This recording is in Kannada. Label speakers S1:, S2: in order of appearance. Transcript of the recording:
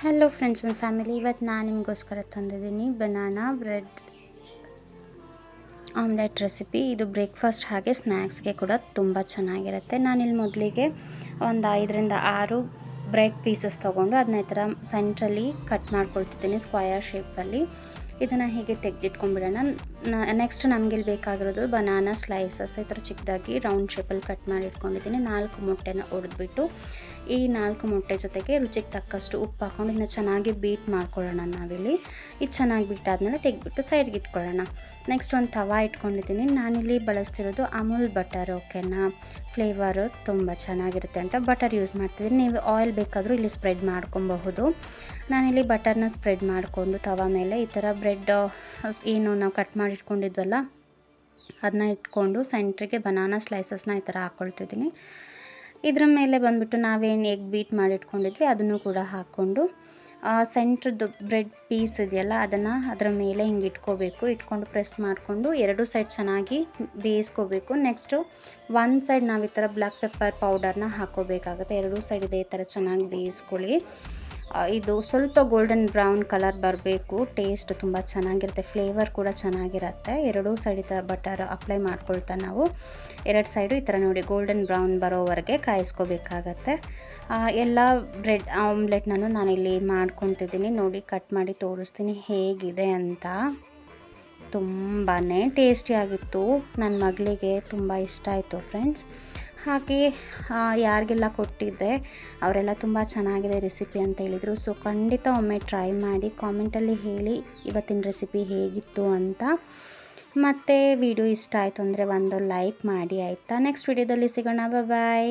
S1: ಹಲೋ ಫ್ರೆಂಡ್ಸ್ ಆ್ಯಂಡ್ ಫ್ಯಾಮಿಲಿ ಇವತ್ತು ನಾನು ನಿಮಗೋಸ್ಕರ ತಂದಿದ್ದೀನಿ ಬನಾನಾ ಬ್ರೆಡ್ ಆಮ್ಲೆಟ್ ರೆಸಿಪಿ ಇದು ಬ್ರೇಕ್ಫಾಸ್ಟ್ ಹಾಗೆ ಸ್ನ್ಯಾಕ್ಸ್ಗೆ ಕೂಡ ತುಂಬ ಚೆನ್ನಾಗಿರುತ್ತೆ. ನಾನಿಲ್ಲಿ ಮೊದಲಿಗೆ ಒಂದು ಐದರಿಂದ ಆರು ಬ್ರೆಡ್ ಪೀಸಸ್ ತೊಗೊಂಡು ಅದನ್ನ ಈ ಥರ ಸೆಂಟ್ರಲ್ಲಿ ಕಟ್ ಮಾಡ್ಕೊಳ್ತಿದ್ದೀನಿ ಸ್ಕ್ವಯರ್ ಶೇಪಲ್ಲಿ ಇದನ್ನು ಹೀಗೆ ತೆಗೆದಿಟ್ಕೊಂಡ್ಬಿಡೋಣ. ನೆಕ್ಸ್ಟ್ ನಮಗೆ ಬೇಕಾಗಿರೋದು ಬನಾನಾ ಸ್ಲೈಸಸ್ ಈ ಥರ ಚಿಕ್ಕದಾಗಿ ರೌಂಡ್ ಶೇಪಲ್ಲಿ ಕಟ್ ಮಾಡಿ ಇಟ್ಕೊಂಡಿದ್ದೀನಿ ನಾಲ್ಕು ಮೊಟ್ಟೆನ ಹೊಡೆದ್ಬಿಟ್ಟು ಈ ನಾಲ್ಕು ಮೊಟ್ಟೆ ಜೊತೆಗೆ ರುಚಿಗೆ ತಕ್ಕಷ್ಟು ಉಪ್ಪು ಹಾಕ್ಕೊಂಡು ಇದನ್ನ ಚೆನ್ನಾಗಿ ಬೀಟ್ ಮಾಡ್ಕೊಳ್ಳೋಣ ನಾವಿಲ್ಲಿ. ಇದು ಚೆನ್ನಾಗಿ ಬಿಟ್ಟಾದ್ಮೇಲೆ ತೆಗೆದ್ಬಿಟ್ಟು ಸೈಡ್ಗೆ ಇಟ್ಕೊಳ್ಳೋಣ. ನೆಕ್ಸ್ಟ್ ಒಂದು ತವಾ ಇಟ್ಕೊಂಡಿದ್ದೀನಿ. ನಾನಿಲ್ಲಿ ಬಳಸ್ತಿರೋದು ಅಮೂಲ್ ಬಟರ್ ಓಕೆನಾ ಫ್ಲೇವರು ತುಂಬ ಚೆನ್ನಾಗಿರುತ್ತೆ ಅಂತ ಬಟರ್ ಯೂಸ್ ಮಾಡ್ತಿದ್ದೀನಿ. ನೀವು ಆಯಿಲ್ ಬೇಕಾದರೂ ಇಲ್ಲಿ ಸ್ಪ್ರೆಡ್ ಮಾಡ್ಕೊಬಹುದು. ನಾನಿಲ್ಲಿ ಬಟರ್ನ ಸ್ಪ್ರೆಡ್ ಮಾಡಿಕೊಂಡು ತವಾ ಮೇಲೆ ಈ ಥರ ಬ್ರೆಡ್ ಏನು ನಾವು ಕಟ್ ಮಾಡಿ ಇಟ್ಕೊಂಡಿದ್ವಲ್ಲ ಅದನ್ನ ಇಟ್ಕೊಂಡು ಸೆಂಟ್ರಿಗೆ ಬನಾನಾ ಸ್ಲೈಸಸ್ನ ಈ ಥರ ಹಾಕ್ಕೊಳ್ತಿದ್ದೀನಿ ಇದ್ರ ಮೇಲೆ ಬಂದುಬಿಟ್ಟು ನಾವೇನು ಎಗ್ ಬೀಟ್ ಮಾಡಿ ಇಟ್ಕೊಂಡಿದ್ವಿ ಅದನ್ನು ಕೂಡ ಹಾಕ್ಕೊಂಡು ಸೆಂಟ್ರದ್ದು ಬ್ರೆಡ್ ಪೀಸ್ ಇದೆಯಲ್ಲ, ಅದನ್ನು ಅದರ ಮೇಲೆ ಹಿಂಗೆ ಇಟ್ಕೋಬೇಕು. ಇಟ್ಕೊಂಡು ಪ್ರೆಸ್ ಮಾಡಿಕೊಂಡು ಎರಡು ಸೈಡ್ ಚೆನ್ನಾಗಿ ಬೇಯಿಸ್ಕೋಬೇಕು. ನೆಕ್ಸ್ಟು ಒಂದು ಸೈಡ್ ನಾವು ಈ ಥರ ಬ್ಲ್ಯಾಕ್ ಪೆಪ್ಪರ್ ಪೌಡರ್ನ ಹಾಕೋಬೇಕಾಗುತ್ತೆ ಎರಡೂ ಸೈಡ್ ಇದೇ ಥರ ಚೆನ್ನಾಗಿ ಬೇಯಿಸ್ಕೊಳ್ಳಿ. ಇದು ಸ್ವಲ್ಪ ಗೋಲ್ಡನ್ ಬ್ರೌನ್ ಕಲರ್ ಬರಬೇಕು. ಟೇಸ್ಟ್ ತುಂಬ ಚೆನ್ನಾಗಿರುತ್ತೆ ಫ್ಲೇವರ್ ಕೂಡ ಚೆನ್ನಾಗಿರುತ್ತೆ. ಎರಡೂ ಸೈಡ್ ಈ ಥರ ಬಟರ್ ಅಪ್ಲೈ ಮಾಡ್ಕೊಳ್ತಾ ನಾವು. ಎರಡು ಸೈಡು ಈ ಥರ ನೋಡಿ ಗೋಲ್ಡನ್ ಬ್ರೌನ್ ಬರೋವರೆಗೆ ಕಾಯಿಸ್ಕೋಬೇಕಾಗತ್ತೆ. ಎಲ್ಲ ಬ್ರೆಡ್ ಆಮ್ಲೆಟ್ನೂ ನಾನಿಲ್ಲಿ ಮಾಡ್ಕೊತಿದ್ದೀನಿ. ನೋಡಿ ಕಟ್ ಮಾಡಿ ತೋರಿಸ್ತೀನಿ ಹೇಗಿದೆ ಅಂತ. ತುಂಬಾ ಟೇಸ್ಟಿಯಾಗಿತ್ತು ನನ್ನ ಮಗಳಿಗೆ ತುಂಬ ಇಷ್ಟ ಆಯಿತು ಫ್ರೆಂಡ್ಸ್ ಹಾಗೆ ಯಾರಿಗೆಲ್ಲ ಕೊಟ್ಟಿದ್ದೆ, ಅವರೆಲ್ಲ ತುಂಬ ಚೆನ್ನಾಗಿದೆ ರೆಸಿಪಿ ಅಂತ ಹೇಳಿದರು. ಸೊ ಖಂಡಿತ ಒಮ್ಮೆ ಟ್ರೈ ಮಾಡಿ ಕಾಮೆಂಟಲ್ಲಿ ಹೇಳಿ, ಇವತ್ತಿನ ರೆಸಿಪಿ ಹೇಗಿತ್ತು ಅಂತ. ಮತ್ತು ವಿಡಿಯೋ ಇಷ್ಟ ಆಯಿತು ಅಂದರೆ ಒಂದು ಲೈಕ್ ಮಾಡಿ, ಆಯಿತಾ? ನೆಕ್ಸ್ಟ್ ವಿಡಿಯೋದಲ್ಲಿ ಸಿಗೋಣ. ಬಾಯ್